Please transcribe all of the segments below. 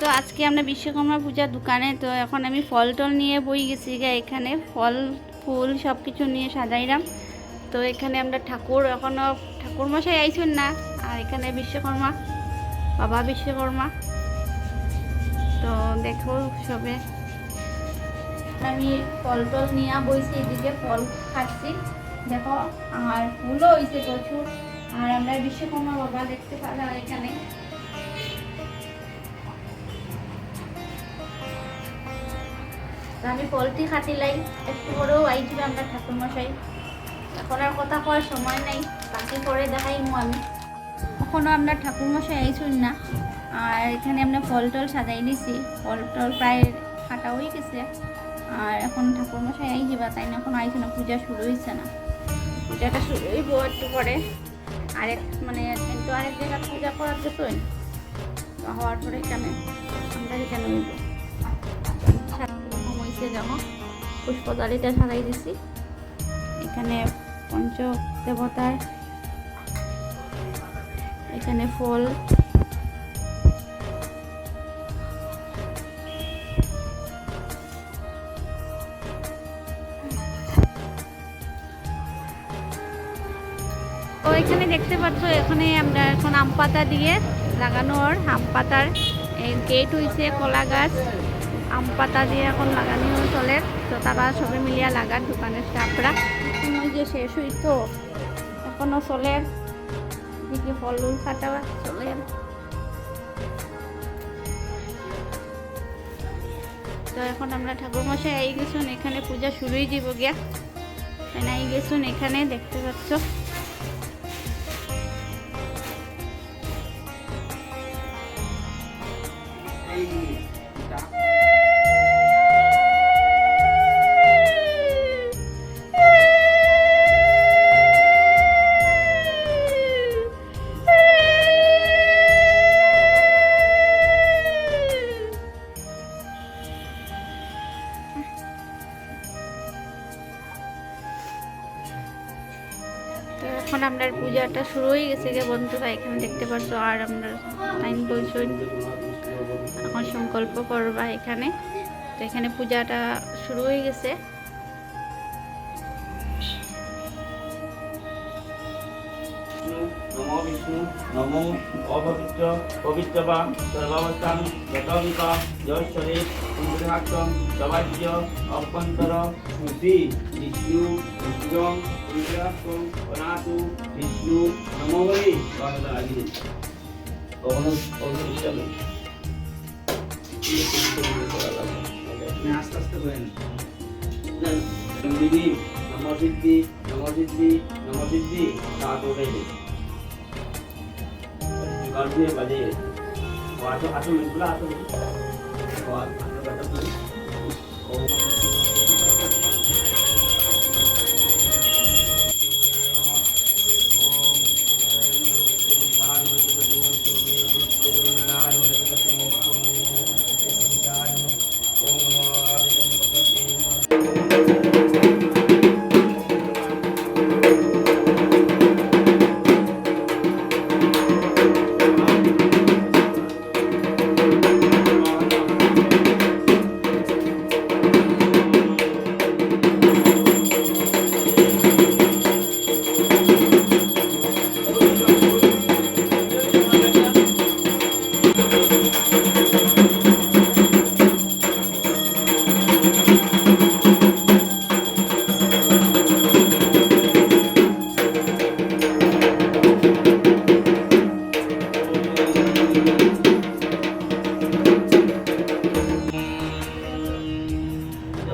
তো আজকে আমরা বিশ্বকর্মা পূজার দোকানে, তো এখন আমি ফল টল নিয়ে বই গেছি গা এখানে। ফল, ফুল সব কিছু নিয়ে সাজাইলাম। তো এখানে আমরা ঠাকুর এখনও ঠাকুর মশাই আইছেন না। আর এখানে বিশ্বকর্মা, বাবা বিশ্বকর্মা। তো দেখো সবে। আমি ফল টল নিয়ে বইছি, এদিকে ফল খাচ্ছি। দেখো, আর ফুলও হয়েছে প্রচুর। আর আমরা বিশ্বকর্মা বাবা দেখতে পেলাম এখানে। আমি ফলটি খাটিলাই একটু করেও আইছিল আমরা ঠাকুরমশাই। এখন আর কথা কওয়ার সময় নাই, বাকি পরে দেখাইমু আমি। এখনও আমরা ঠাকুরমশাই আইছুন না, আর এখানে আমরা ফল টল সাজাই নিছি ফল টল প্রায় কাটা হয়ে গেছে, আর এখন ঠাকুরমশাই আই যাবা তাই না, এখন আইছে না, পূজা শুরু হয়েছে না। পূজাটা শুরু হইব একটু পরে। আরেক মানে কিন্তু আরেক জায়গায় পূজা করার তো তো হওয়ার পরে এখানে আমরা এখানে হইব। হয়েছে যেমন পুষ্পদালিটা সাজাই দিছি। এখানে পঞ্চ দেবতার এখানে ফল। তো এখানে দেখতে পাচ্ছ, এখানে আমরা এখন আম পাতা দিয়ে লাগানোর আম পাতার গেট হয়েছে কলা গাছ। আম পাতা দিয়ে এখন লাগানো চলে। তো তারা সবে মিলিয়া লাগার দোকানের স্টাফরা। যে শেষ হইতো এখনও চলে। দিকে ফল কাটা চলে। তো এখন আমরা ঠাকুরমশাই আই গেছুন, এখানে পূজা শুরুই দিব গিয়া। আই গেছুন এখানে, দেখতে পাচ্ছ। পূজাটা শুরু হয়ে গেছে গে বন্ধুরা, এখানে দেখতে পাচ্ছ আর আমরা টাইম বলছো এখন সংকল্প করবা এখানে। তো এখানে পূজাটা শুরু হয়ে গেছে। নমো নমো অপবিত্র ইন্দ্রহাটম অনাথু বিষ্ণু নমো বলি কথাটা লাগিয়ে কখনো কখনো চলো আস্তে আস্তে করেন দিদি নম সিদ্ধি নম সিদ্ধি নম সিদ্ধি তা তো উঠে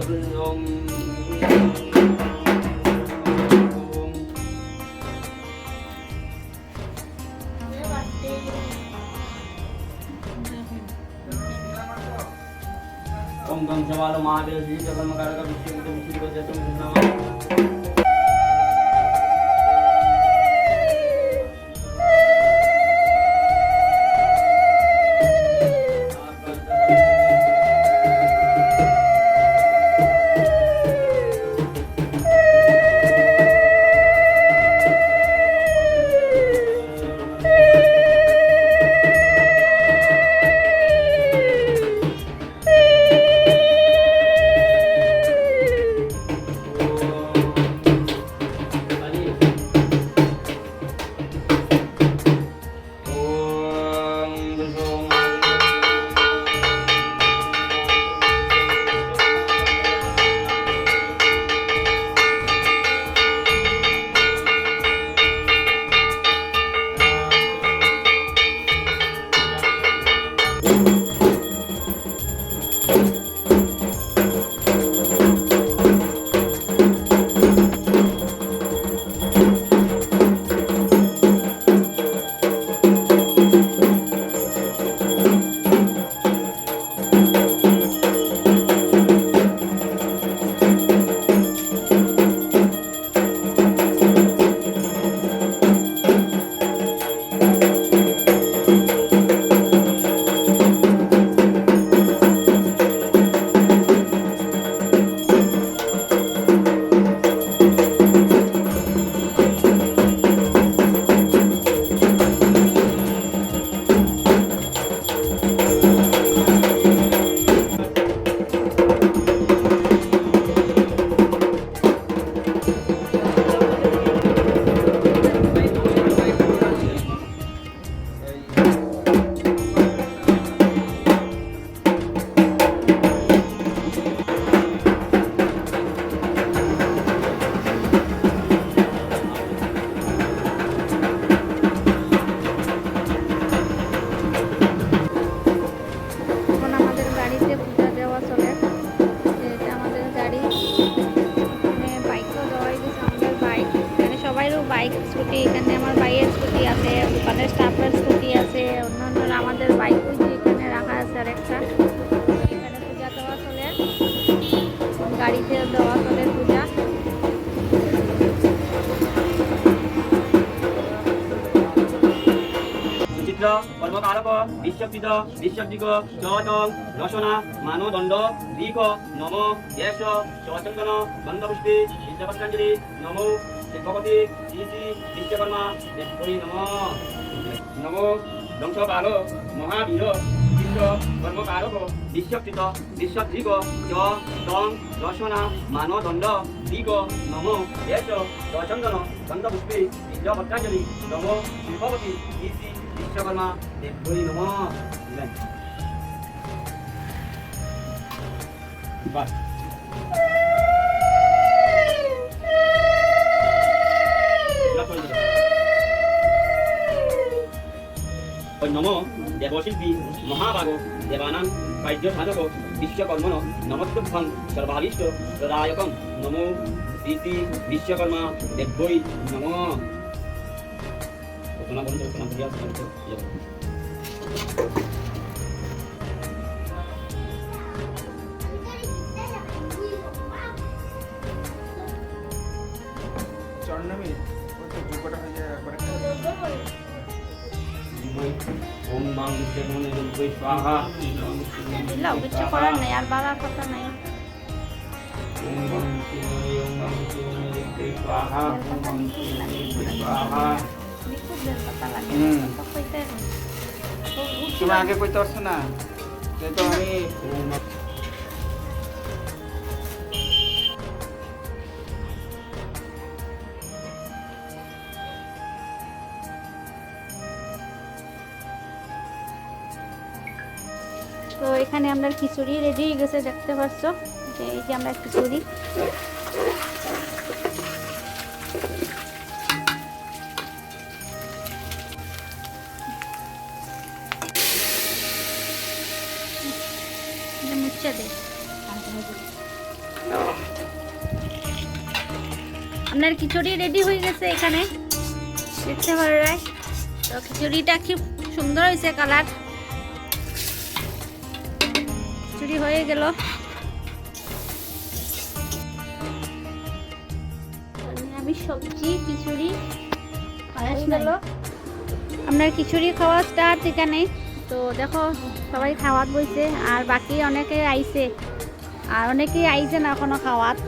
ओम गम सवाल महादेव जी जगन मकर का विषय विषय को जतन স্কুটি এখানে আমার ভাইয়ের স্কুটি আছে ওখানে স্টাফের স্কুটি আছে, অন্যান্য আমাদের বাইক এখানে রাখা আছে আর একটা এখানে পূজা দেওয়া চলে। গাড়িতে দেওয়া চলে পূজা। পর্বতারক বিশ্বপিত বিশ্বদিক চল রসনা, মানদণ্ড দিক নম দেশ চন্দন গন্ধপুষ্পী বিদ্যাপত্রাঞ্জলি নমো। শিল্পপতি শ্রী বিশ্বকর্মা দেবী নম। নম ধ্বংসকার মহাবীর চিত্র কর্মকারক বিশ্বকৃত বিশ্বদিগ চ তং রসনা মানদণ্ড দিগ নম। yeশ চচন্দন গন্ধপুষ্পী বিদ্যাপত্রাঞ্জলি নম। শিল্পপতি শ্রী শ্রী বিশ্বকর্মা দেবী নম। বাস নম দেবশিল্পী মহাভাগ দেবানাং কার্য সাধক বিশ্বকর্মণ নমস্তুভ্যং সর্বাভীষ্ট প্রদায়কম নমো শ্রী শ্রী বিশ্বকর্মা দেবৈ নম। ঘটনা বন্ধ হয়ে যায় একবারে দিলাও কিছু করার নেই আর বাড়ার কথা নাই। তো। তো তুমি আগে কইতে পারছ না? যেহেতু আমি তো এখানে আমরা খিচুড়ি রেডি হয়ে গেছে, দেখতে পাচ্ছ? যে এই যে আমরা খিচুড়ি। আপনার খিচুড়ি রেডি হয়ে গেছে এখানে। দেখতে পারেন তো খিচুড়িটা খুব সুন্দর হয়েছে কালার খিচুড়ি হয়ে গেল। আমি সবজি খিচুড়ি আপনার খিচুড়ি খাওয়া স্টার্ট এখানে তো দেখো সবাই খাওয়াত বইছে আর বাকি অনেকে আইছে। আর অনেকেই আইছে না এখনও খাওয়াত।